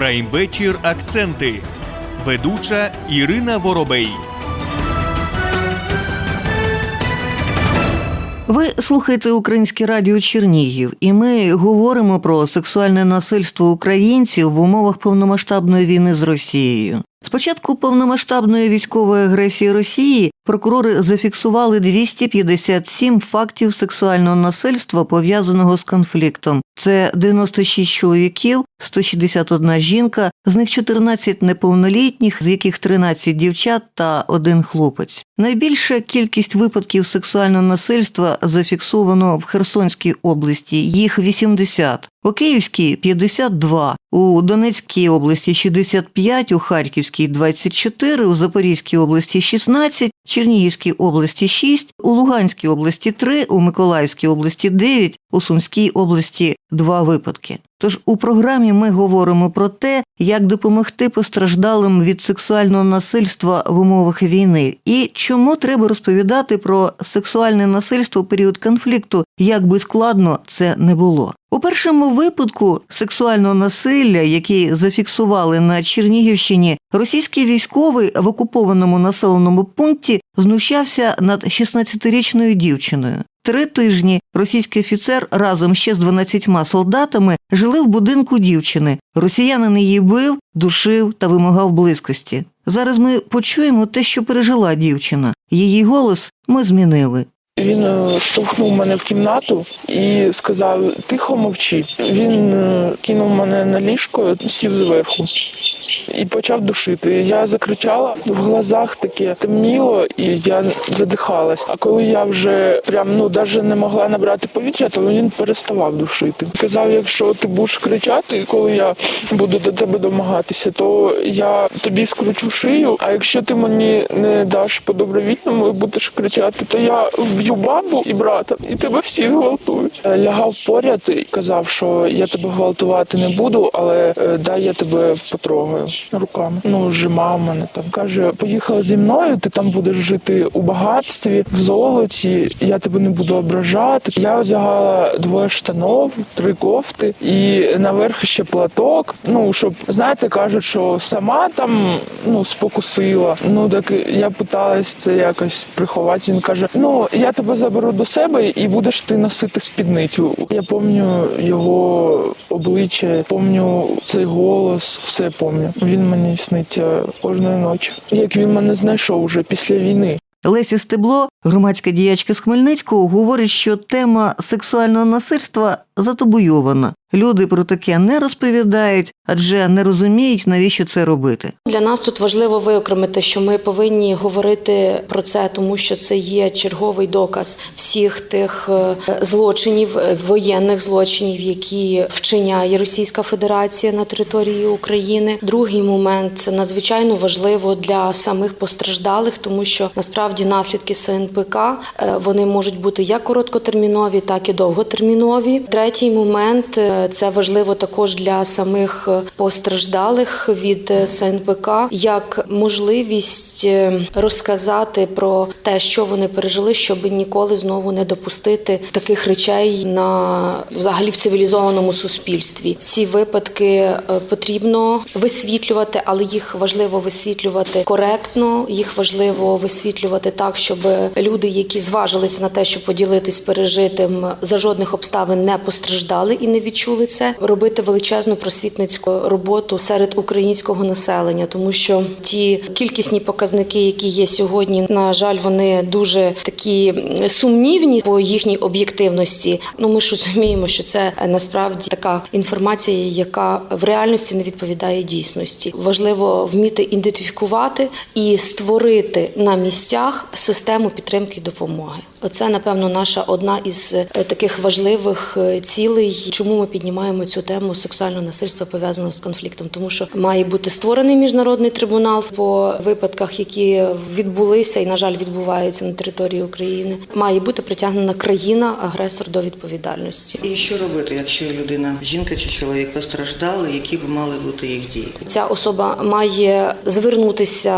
Прайм-вечір Акценти. Ведуча Ірина Воробей. Ви слухаєте Українське радіо Чернігів, і ми говоримо про сексуальне насильство українців в умовах повномасштабної війни з Росією. Спочатку повномасштабної військової агресії Росії прокурори зафіксували 257 фактів сексуального насильства пов'язаного з конфліктом. Це 96 чоловіків, 161 жінка, з них 14 неповнолітніх, з яких 13 дівчат та один хлопець. Найбільша кількість випадків сексуального насильства зафіксовано в Херсонській області. Їх 80. У Київській 52, у Донецькій області 65, у Харківській 24, у Запорізькій області 16, Чернігівській області 6, у Луганській області 3, у Миколаївській області 9, у Сумській області 2 випадки. Тож у програмі ми говоримо про те, як допомогти постраждалим від сексуального насильства в умовах війни, і чому треба розповідати про сексуальне насильство в період конфлікту, як би складно це не було. У першому випадку сексуального насилля, який зафіксували на Чернігівщині, російський військовий в окупованому населеному пункті знущався над 16-річною дівчиною. Три тижні російський офіцер разом ще з 12 солдатами жили в будинку дівчини. Росіянин її бив, душив та вимагав близькості. Зараз ми почуємо те, що пережила дівчина. Її голос ми змінили. Він е, штовхнув мене в кімнату і сказав: тихо мовчи. Він е, кинув мене на ліжко, сів зверху і почав душити. Я закричала в глазах таке темніло, і я задихалась. А коли я вже прям ну навіть не могла набрати повітря, то він переставав душити. Казав: якщо ти будеш кричати, коли я буду до тебе домагатися, то я тобі скручу шию. А якщо ти мені не даш по добровільному і будеш кричати, то я вб'ю бабу і брата, і тебе всі зґвалтують. Е, Лягав поряд і казав, що я тебе гвалтувати не буду, але е, дай я тебе потрогаю руками. Ну, зжимав мене там. Каже, поїхала зі мною, ти там будеш жити у багатстві, в золоті. Я тебе не буду ображати. Я одягала двоє штанов, три кофти і наверх ще платок. Ну щоб знаєте, кажуть, що сама там ну спокусила. Ну так я питалась це якось приховати. Він каже: Ну я тебе заберу до себе і будеш ти носити спідницю. Я пам'ятаю його обличчя, пам'ятаю цей голос, все пам'ятаю. Він мені сниться кожної ночі. Як він мене знайшов вже після війни. Лесі Стебло, громадська діячка з Хмельницького, говорить, що тема сексуального насильства затабуйована. Люди про таке не розповідають, адже не розуміють, навіщо це робити. Для нас тут важливо виокремити, що ми повинні говорити про це, тому що це є черговий доказ всіх тих е, злочинів, е, воєнних злочинів, які вчиняє Російська Федерація на території України. Другий момент це надзвичайно важливо для самих постраждалих, тому що насправді наслідки СНПК е, вони можуть бути як короткотермінові, так і довготермінові. Третій момент е, це важливо також для самих е, постраждалих від е, СНПК, як можливість розказати про те, що вони пережили, щоб ніколи знову не допустити таких речей на взагалі в цивілізованому суспільстві. Ці випадки потрібно висвітлювати, але їх важливо висвітлювати коректно. Їх важливо висвітлювати так, щоб люди, які зважилися на те, щоб поділитись пережитим, за жодних обставин не постраждали і не відчули це. Робити величезну просвітницьку роботу серед українського населення, тому що ті кількісні показники, які є сьогодні, на жаль, вони дуже такі сумнівні по їхній об'єктивності. Ну ми ж розуміємо, що це е, насправді така інформація, яка в реальності не відповідає дійсності. Важливо вміти ідентифікувати і створити на місцях систему підтримки і допомоги. Оце напевно наша одна із е, таких важливих цілей, чому ми піднімаємо цю тему сексуального насильства пов'язаного з конфліктом, тому що має бути створений міжнародний трибунал по випадках, які відбулися і на жаль відбуваються на території України. Має бути притягнена країна агресор до відповідальності. І що робити, якщо людина, жінка чи чоловік постраждали, які б мали бути їх дії? Ця особа має звернутися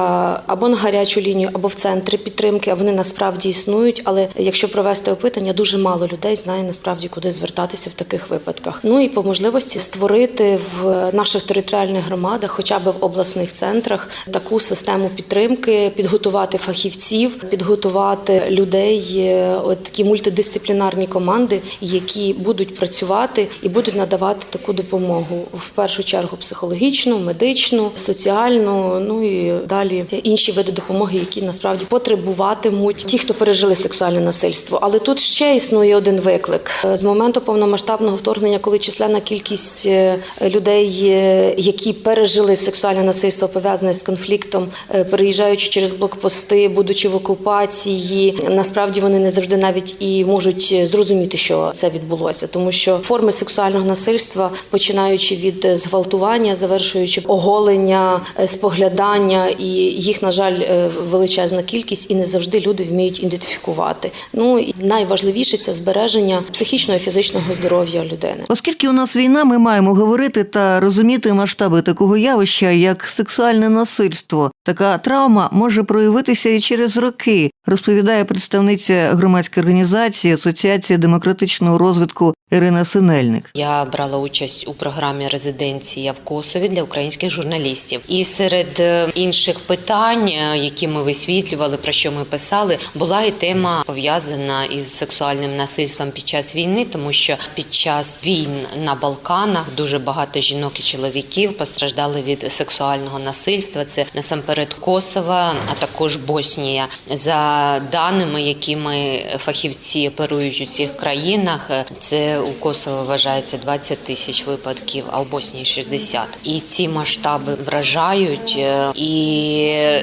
або на гарячу лінію, або в центри підтримки. А вони насправді існують. Але якщо провести опитання, дуже мало людей знає насправді, куди звертатися. Надаватися в таких випадках. Ну і по можливості створити в наших територіальних громадах, хоча б в обласних центрах, таку систему підтримки, підготувати фахівців, підготувати людей, е, от такі мультидисциплінарні команди, які будуть працювати і будуть надавати таку допомогу в першу чергу психологічну, медичну, соціальну, ну і далі інші види допомоги, які насправді потребуватимуть ті, хто пережили сексуальне насильство. Але тут ще існує один виклик з моменту повномасштабного вторгнення, коли численна кількість е, людей, е, які пережили сексуальне насильство, пов'язане з конфліктом, е, переїжджаючи через блокпости, будучи в окупації, насправді вони не завжди навіть і можуть зрозуміти, що це відбулося, тому що форми сексуального насильства, починаючи від зґвалтування, завершуючи оголення, споглядання, і їх, на жаль, величезна кількість, і не завжди люди вміють ідентифікувати. Ну і найважливіше це збереження психічного і фізичного здоров'я людини. Оскільки у нас війна, ми маємо говорити та розуміти масштаби такого явища, як сексуальне насильство. Така травма може проявитися і через роки, розповідає представниця громадської організації Асоціації демократичного розвитку Ірина Синельник. Я брала участь у програмі резиденція в Косові для українських журналістів. І серед е, інших питань, е, які ми висвітлювали, про що ми писали, була і тема пов'язана із сексуальним насильством під час війни, тому що під час війн на Балканах дуже багато жінок і чоловіків постраждали від сексуального насильства. Це насамперед Косова, а також Боснія. За даними, якими фахівці оперують у цих країнах, е, це у Косово вважається 20 тисяч випадків, а в Боснії 60. І ці масштаби вражають. е, І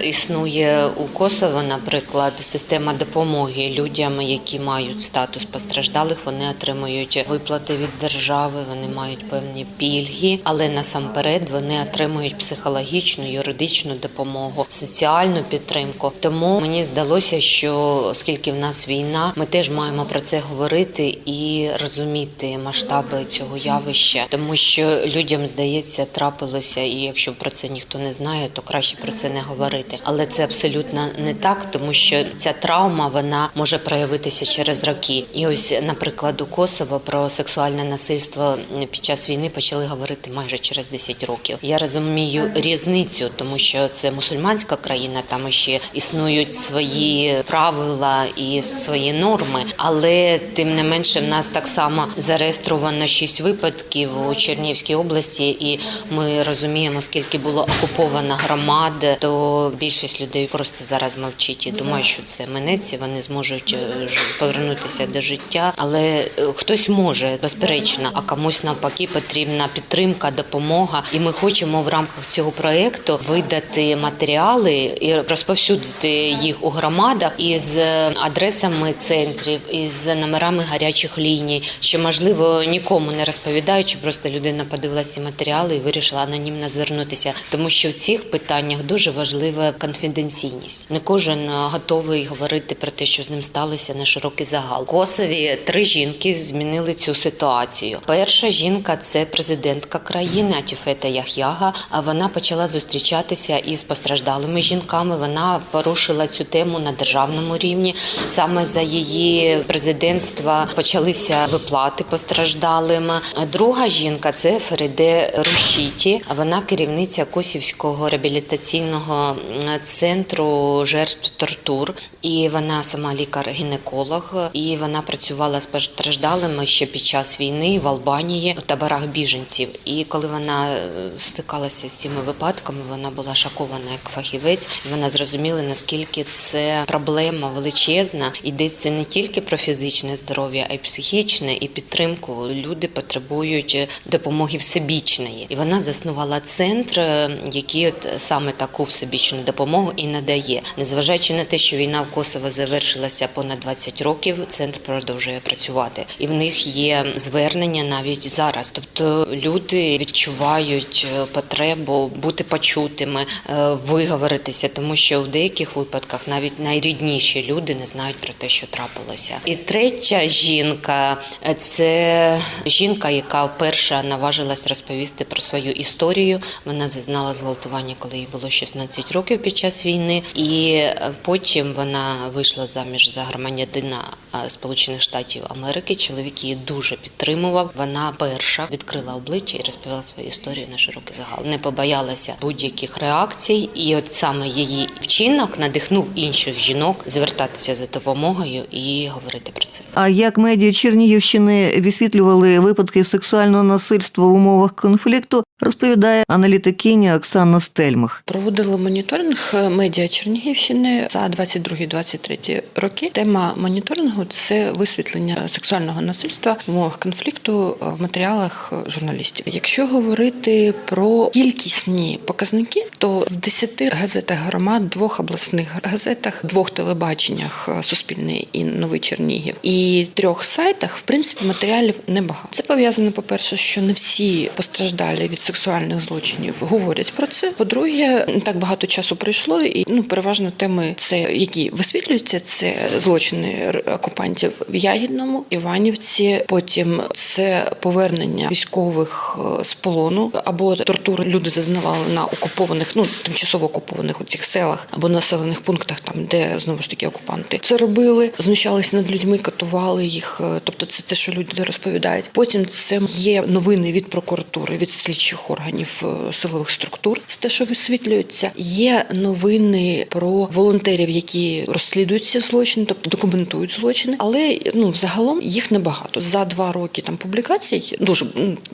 існує у Косово, наприклад, система допомоги людям, які мають статус постраждалих. Вони отримують виплати від держави, вони мають певні пільги, але насамперед вони отримують психологічну, юридичну допомогу, соціальну підтримку. Тому мені здалося, що оскільки в нас війна, ми теж маємо про це говорити і розуміти масштаби цього явища, тому що людям здається, трапилося, і якщо про це ніхто не знає, то краще про це не говорити. Але це абсолютно не так, тому що ця травма вона може проявитися через роки. І ось, наприклад, у Косово про сексуальне насильство під час війни почали говорити майже через 10 років. Я розумію різницю, тому що це мусульманська країна, там ще існують свої правила і свої норми, але тим не менше в нас так само зареєстровано 6 випадків у Чернівській області, і ми розуміємо, скільки було окуповано громад, то більшість людей просто зараз мовчить і думає, що це минеться, вони зможуть е, повернутися до життя. Але е, хтось може, безперечно, а комусь навпаки потрібна підтримка, допомога. І ми хочемо в рамках цього проекту видати матеріали і розповсюдити їх у громадах із е, адресами центрів, із номерами гарячих ліній, що можливо нікому не розповідаючи, просто людина подивилася ці матеріали і вирішила анонімно звернутися, тому що в цих питаннях дуже важлива конфіденційність. Не кожен е, готовий говорити про те, що з ним сталося на широкий загал. Косові три жінки змінили цю ситуацію. Перша жінка це президентка країни Атіфета Яхяга. Вона почала зустрічатися із постраждалими жінками. Вона порушила цю тему на державному рівні. Саме за її президентства почалися виплати постраждалим. Друга жінка це Фериде Рушіті. Вона керівниця Косівського реабілітаційного центру жертв тортур. І вона сама лікар-гінеколог, і вона працювала з постраждалими ще під час війни в Албанії у таборах біженців. І коли вона е, стикалася з цими випадками, вона була шокована як фахівець. І вона зрозуміла, наскільки це проблема величезна. Йдеться не тільки про фізичне здоров'я, а й психічне і підтримку. Люди потребують допомоги всебічної. І вона заснувала центр, е, який от саме таку всебічну допомогу і надає, незважаючи на те, що війна в Косово завершилася понад 20 років. Центр продовжує працювати, і в них є звернення навіть зараз. Тобто люди відчувають е, потребу бути почутими, е, виговоритися, тому що в деяких випадках навіть найрідніші люди не знають про те, що трапилося. І третя жінка е, Це жінка, яка перша наважилась розповісти про свою історію. Вона зазнала зґвалтування, коли їй було 16 років під час війни, і е, потім вона вийшла заміж за громадянина е, Сполучених Штатів Америки. Чоловік її дуже підтримував. Вона перша відкрила обличчя і розповіла свою історію на широкий загал. Не побоялася будь-яких реакцій, і от саме її вчинок надихнув інших жінок звертатися за допомогою і говорити про це. А як медіа Чернігівщини висвітлювали випадки сексуального насильства в умовах конфлікту, розповідає аналітикиня Оксана Стельмах. Проводили моніторинг медіа Чернігівщини за 22-23 роки. Тема моніторингу це висвітлення сексуального насильства в умовах конфлікту в матеріалах журналістів. Якщо говорити про кількісні показники, то в 10 газетах громад, двох обласних газетах, двох телебаченнях Суспільне і Новий Чернігів і трьох сайтах, в принципі, матеріалів небагато. Це пов'язано, по-перше, що не всі постраждалі від сексуальних злочинів говорять про це. По-друге, не так багато часу пройшло, і ну переважно теми, це які висвітлюються, це злочини окупантів в Ягідному, Іванівці. Потім це повернення військових е, з полону або тортури люди зазнавали на окупованих, ну тимчасово окупованих у цих селах або населених пунктах, там де знову ж таки окупанти це робили, знущалися над людьми, катували їх. е, Тобто, це те, що люди розповідають. Потім це є новини від прокуратури, від слідчих органів е, силових структур. Це те, що висвітлюється. Є новини про волонтерів, які розслідують ці злочини, тобто документують злочини, але ну взагалом їх небагато. За два роки там публікацій дуже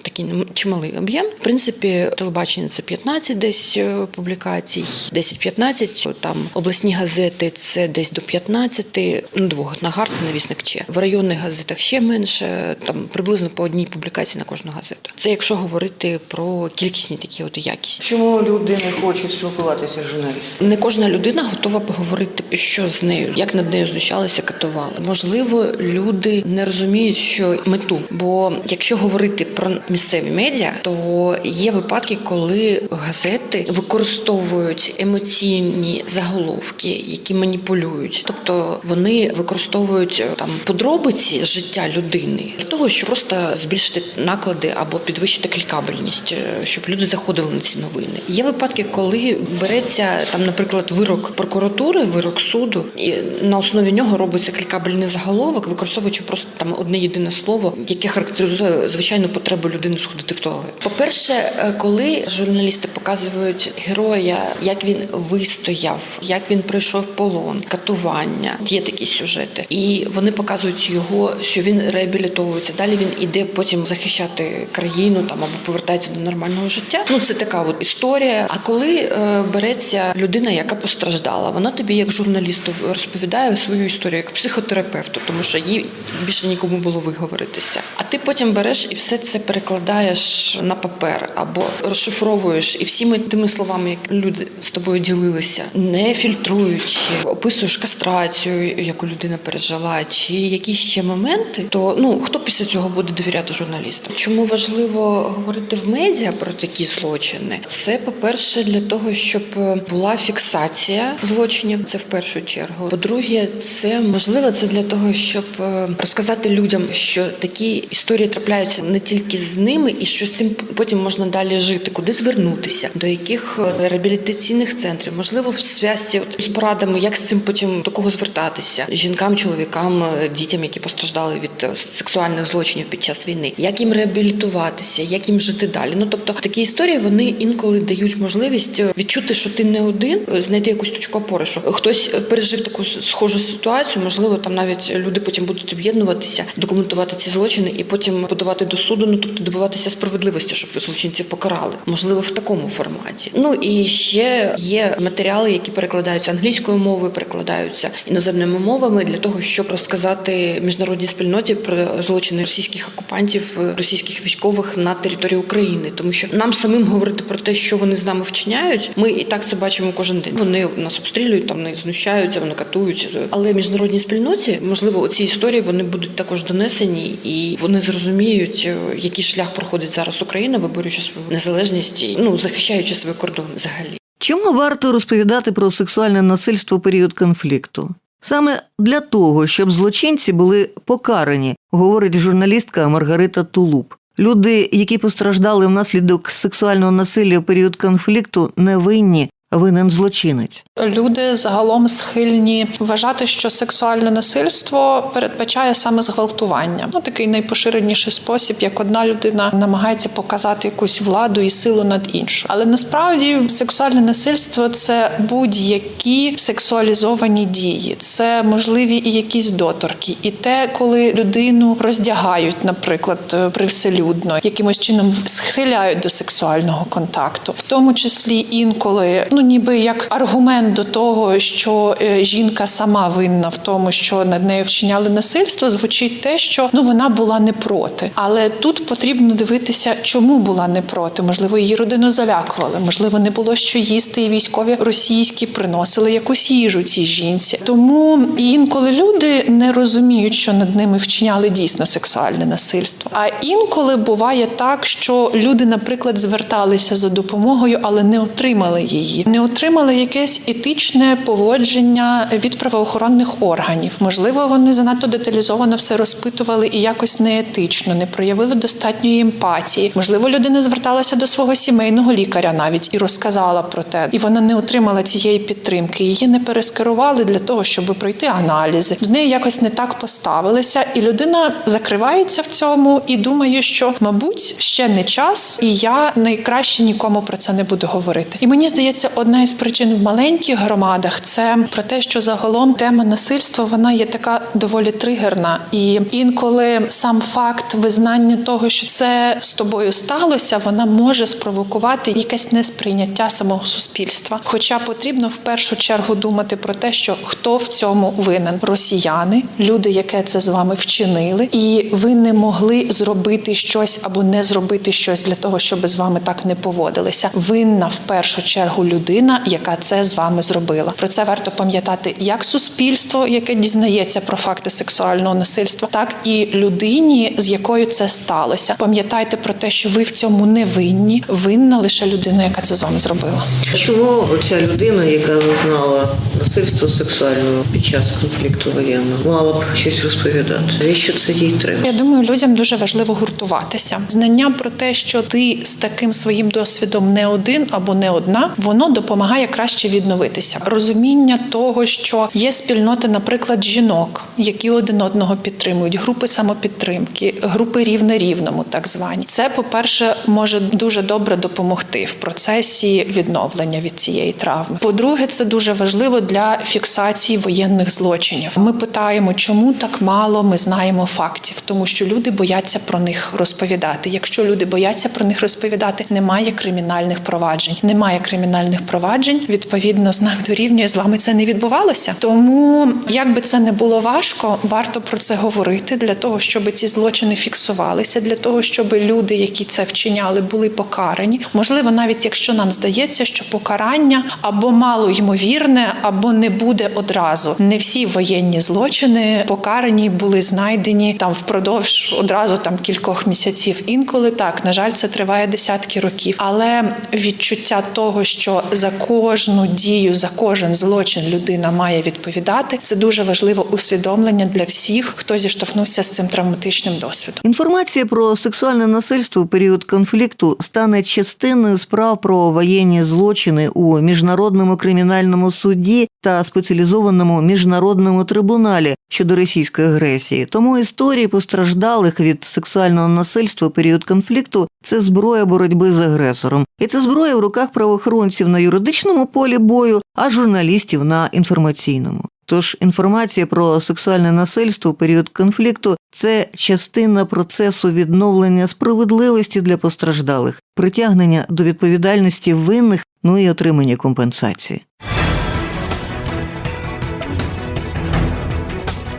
такий чималий об'єм. В принципі, телебачення це 15 десь е, публікацій, 10-15, Там обласні газети це десь до 15, ну двох Нагарт, навісник Че. В районних газетах ще менше, там приблизно по одній публікації на кожну газету. Це якщо говорити про кількісні такі от і якісні. Чому люди не хочуть спілкуватися з журналістами? Не кожна людина готова поговорити, що з нею, як над нею знущалися, катували. Можливо, люди не розуміють, що мету. Бо якщо говорити про місцеві медіа, то є випадки, коли газети використовують емоційні заголовки, які маніпулюють, тобто вони використовують е, там подробиці життя людини для того, щоб просто збільшити наклади або підвищити клікабельність, е, щоб люди заходили на ці новини. Є випадки, коли береться там, наприклад, вирок прокуратури, вирок суду, і на основі нього робиться клікабельний заголовок, використовуючи просто там одне єдине слово, яке характеризує звичайну потребу людини сходити в туалет. По-перше, е, коли журналісти показують героя, як він вистояв, як він пройшов полон, катування, є такі сюжети, і вони показують його, що він реабілітовується. Далі він іде потім захищати країну там або повертається до нормального життя. Ну це така от історія. А коли е, береться людина, яка постраждала, вона тобі, як журналісту, розповідає свою історію як психотерапевту, тому що їй більше нікому було виговоритися. А ти потім береш і все це перекладаєш на папер або розшифровуєш і всіми тими словами, як люди з тобою ділилися, не фільтруючи, описуєш кастрацію, яку людина пережила, чи якісь ще моменти, то ну хто після цього буде довіряти журналістам? Чому важливо говорити в медіа про такі злочини? Це по-перше, для того, щоб е, була фіксація злочинів. Це в першу чергу. По-друге, це можливо це для того, щоб е, розказати людям, що такі історії трапляються не тільки з ними, і що з цим потім можна далі жити, куди звернутися, до яких е, реабілітаційних центрів, можливо, в зв'язці з порадами, як з цим потім до кого звертатися жінкам, чоловікам, дітям, які постраждали від сексуальних злочинів під час війни, як їм реабілітуватися, як їм жити далі. Ну тобто такі історії вони інколи дають можливість е, відчути, що ти не один, е, знайти якусь точку опори, що хтось е, пережив таку схожу ситуацію. Можливо, там навіть люди потім будуть об'єднуватися, документувати ці злочини і потім подавати до суду. Ну тобто добиватися справедливості, щоб злочинців покарали. Можливо, в такому форматі. Ну і ще є матеріали, які перекладаються англійською мовою, перекладаються іноземними мовами для того, щоб розказати міжнародній спільноті про злочини російських окупантів, е, російських військових на території України, тому що нам самим говорити про те, що вони з нами вчиняють, ми і так це бачимо кожен день. Вони нас обстрілюють, там вони знущаються, вони катують. Але міжнародній спільноті можливо оці історії вони будуть також донесені, і вони зрозуміють, е, який шлях проходить зараз Україна, виборюючи свою незалежність ну захищаючи свій кордон взагалі. Чому варто розповідати про сексуальне насильство у період конфлікту? Саме для того, щоб злочинці були покарані, говорить журналістка Маргарита Тулуб. Люди, які постраждали внаслідок сексуального насилля в період конфлікту, не винні, винен злочинець. Люди загалом схильні вважати, що сексуальне насильство передбачає саме зґвалтування. Ну такий найпоширеніший спосіб, як одна людина намагається показати якусь владу і силу над іншою. Але насправді сексуальне насильство це будь-які сексуалізовані дії, це можливі і якісь доторки, і те, коли людину роздягають, наприклад, привселюдно, якимось чином схиляють до сексуального контакту, в тому числі інколи, ну ніби як аргумент до того, що е, жінка сама винна в тому, що над нею вчиняли насильство, звучить те, що ну вона була не проти. Але тут потрібно дивитися, чому була не проти. Можливо, її родину залякували, можливо, не було що їсти, і військові російські приносили якусь їжу цій жінці. Тому інколи люди не розуміють, що над ними вчиняли дійсно сексуальне насильство. А інколи буває так, що люди, наприклад, зверталися за допомогою, але не отримали її, не отримали якесь етичне поводження від правоохоронних органів. Можливо, вони занадто деталізовано все розпитували і якось неетично, не проявили достатньої емпатії. Можливо, людина зверталася до свого сімейного лікаря навіть і розказала про те, і вона не отримала цієї підтримки. Її не перескерували для того, щоб пройти аналізи. До неї якось не так поставилися, і людина закривається в цьому і думає, що мабуть ще не час, і я найкраще нікому про це не буду говорити. І мені здається, одна із причин в маленьких громадах це про те, що загалом тема насильства вона є така доволі тригерна, і інколи сам факт визнання того, що це з тобою сталося, вона може спровокувати якесь несприйняття самого суспільства. Хоча потрібно в першу чергу думати про те, що хто в цьому винен росіяни, люди, яке це з вами вчинили, і ви не могли зробити щось або не зробити щось для того, щоб з вами так не поводилися. Винна в першу чергу людина, яка це з вами зробила. Про це варто пам'ятати як суспільство, яке дізнається про факти сексуального насильства, так і людині, з якою це сталося. Пам'ятайте про те, що ви в цьому не винні. Винна лише людина, яка це з вами зробила. Чому ця людина, яка зазнала насильство сексуального під час конфлікту воєнного, мала б щось розповідати? Навіщо це їй треба? Я думаю, людям дуже важливо гуртуватися. Знання про те, що ти з таким своїм досвідом не один або не одна, воно допомагає краще відновитися. Розуміння того, що є спільноти, наприклад, жінок, які один одного підтримують, групи самопідтримки, групи рівне рівному, так звані. Це, по-перше, може дуже добре допомогти в процесі відновлення від цієї травми. По-друге, це дуже важливо для фіксації воєнних злочинів. Ми питаємо, чому так мало ми знаємо фактів, тому що люди бояться про них розповідати. Якщо люди бояться про них розповідати, немає кримінальних проваджень. Немає кримінальних проваджень. Відповідно, знак дорівнює з вами це не відбувалося. Тому, як би це не було важко, варто про це говорити для того, щоб ці злочини фіксувалися, для того, щоб люди, які це вчиняли, були покарані. Можливо, навіть якщо нам здається, що покарання або мало ймовірне, або не буде одразу. Не всі воєнні злочини покарані були знайдені там впродовж одразу там кількох місяців. Інколи так, на жаль, це триває десятки років. Але відчуття того, що за кожну дію, за кожен злочин людина має відповідати, це дуже важливе усвідомлення для всіх, хто зіштовхнувся з цим травматичним досвідом. Інформація про сексуальне насильство у період конфлікту стане частиною справ про воєнні злочини у міжнародному кримінальному суді та спеціалізованому міжнародному трибуналі щодо російської агресії. Тому історії постраждалих від сексуального насильства у період конфлікту це зброя боротьби з агресором, і це зброя в руках правоохоронців на юридичному полі бою, а журналістів на інформаційному. Тож інформація про сексуальне насильство у період конфлікту це частина процесу відновлення справедливості для постраждалих, притягнення до відповідальності винних, ну і отримання компенсації.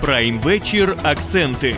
Прайм вечір. Акценти.